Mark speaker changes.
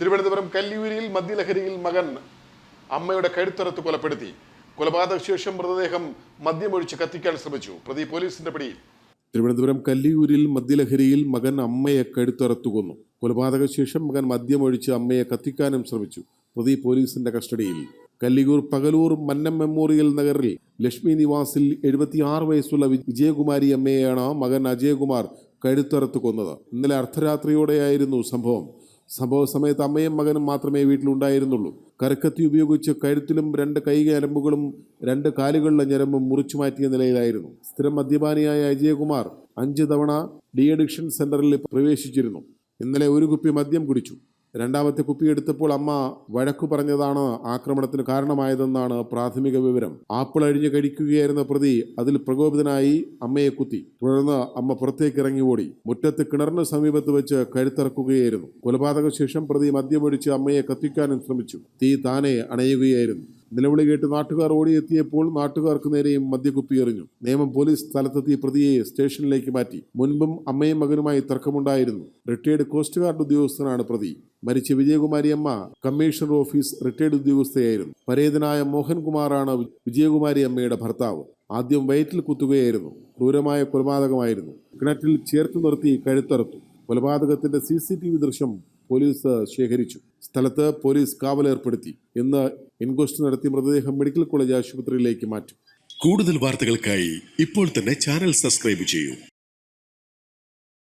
Speaker 1: തിരുവനന്തപുരം കല്ലിയൂരിൽ മദ്യലഹരിയിൽ മകൻ അമ്മയുടെ കഴുത്തറത്ത് കൊലപ്പെടുത്തി. കൊലപാതക ശേഷം മൃതദേഹം മദ്യമൊഴിച്ച് കത്തിക്കാൻ ശ്രമിച്ചു. പ്രതി പോലീസിന്റെ പിടിയിൽ. തിരുവനന്തപുരം കല്ലിയൂരിൽ മദ്യലഹരിയിൽ മകൻ അമ്മയെ കഴുത്തറത്തു കൊന്നു. കൊലപാതക ശേഷം മകൻ മദ്യമൊഴിച്ച് അമ്മയെ കത്തിക്കാനും ശ്രമിച്ചു. പ്രതി പോലീസിന്റെ കസ്റ്റഡിയിൽ. കല്ലിയൂർ പകലൂർ മന്നം മെമ്മോറിയൽ നഗറിൽ ലക്ഷ്മി നിവാസിൽ എഴുപത്തിയാറ് വയസ്സുള്ള വിജയകുമാരി അമ്മയെയാണ് മകൻ അജയകുമാർ കഴുത്തറത്ത് കൊന്നത്. ഇന്നലെ അർദ്ധരാത്രിയോടെയായിരുന്നു സംഭവം. സംഭവ സമയത്ത് അമ്മയും മകനും മാത്രമേ വീട്ടിലുണ്ടായിരുന്നുള്ളൂ. കരക്കത്തി ഉപയോഗിച്ച് കഴുത്തിലും രണ്ട് കൈ ഞരമ്പുകളും രണ്ട് കാലുകളിലെ ഞരമ്പും മുറിച്ചു മാറ്റിയ നിലയിലായിരുന്നു. സ്ഥിരം മദ്യപാനിയായ അജയകുമാർ അഞ്ച് തവണ ഡി അഡിക്ഷൻ സെന്ററിൽ പ്രവേശിച്ചിരുന്നു. ഇന്നലെ ഒരു കുപ്പി മദ്യം കുടിച്ചു. രണ്ടാമത്തെ കുപ്പി എടുത്തപ്പോൾ അമ്മ വഴക്കു പറഞ്ഞതാണ് ആക്രമണത്തിന് കാരണമായതെന്നാണ് പ്രാഥമിക വിവരം. ആപ്പിൾ അഴിഞ്ഞു കഴിക്കുകയായിരുന്ന പ്രതി അതിൽ പ്രകോപിതനായി അമ്മയെ കുത്തി. തുടർന്ന് അമ്മ പുറത്തേക്ക് ഇറങ്ങി ഓടി. മുറ്റത്ത് കിണറിന് സമീപത്ത് വെച്ച് കഴുത്തിറക്കുകയായിരുന്നു കൊലപാതക ശേഷം പ്രതി മദ്യമൊഴിച്ച് അമ്മയെ കത്തിക്കാനും ശ്രമിച്ചു. തീ താനെ അണയുകയായിരുന്നു. നിലവിളി കേട്ട് നാട്ടുകാർ ഓടിയെത്തിയപ്പോൾ നാട്ടുകാർക്ക് നേരെയും മദ്യക്കുപ്പി എറിഞ്ഞു. നിയമം പോലീസ് സ്ഥലത്തെത്തി പ്രതിയെ സ്റ്റേഷനിലേക്ക് മാറ്റി. മുൻപും അമ്മയും മകനുമായി തർക്കമുണ്ടായിരുന്നു. റിട്ടയർഡ് കോസ്റ്റ് ഗാർഡ് ഉദ്യോഗസ്ഥനാണ് പ്രതി. മരിച്ച വിജയകുമാരി അമ്മ കമ്മീഷണർ ഓഫീസ് റിട്ടയർഡ് ഉദ്യോഗസ്ഥയായിരുന്നു. പരേതനായ മോഹൻകുമാറാണ് വിജയകുമാരി അമ്മയുടെ ഭർത്താവ്. ആദ്യം വയറ്റിൽ കുത്തുകയായിരുന്നു. ക്രൂരമായ കൊലപാതകമായിരുന്നു. കിണറ്റിൽ ചേർത്ത് നിർത്തി കഴുത്തറുത്തു. കൊലപാതകത്തിന്റെ സി സി ടി വി ദൃശ്യം പോലീസ് ശേഖരിച്ചു. സ്ഥലത്ത് പോലീസ് കാവലേർപ്പെടുത്തി ഇന്ന് ഇൻക്വസ്റ്റ് നടത്തി മൃതദേഹം മെഡിക്കൽ കോളേജ് ആശുപത്രിയിലേക്ക് മാറ്റും.
Speaker 2: കൂടുതൽ വാർത്തകൾക്കായി ഇപ്പോൾ തന്നെ ചാനൽ സബ്സ്ക്രൈബ് ചെയ്യൂ.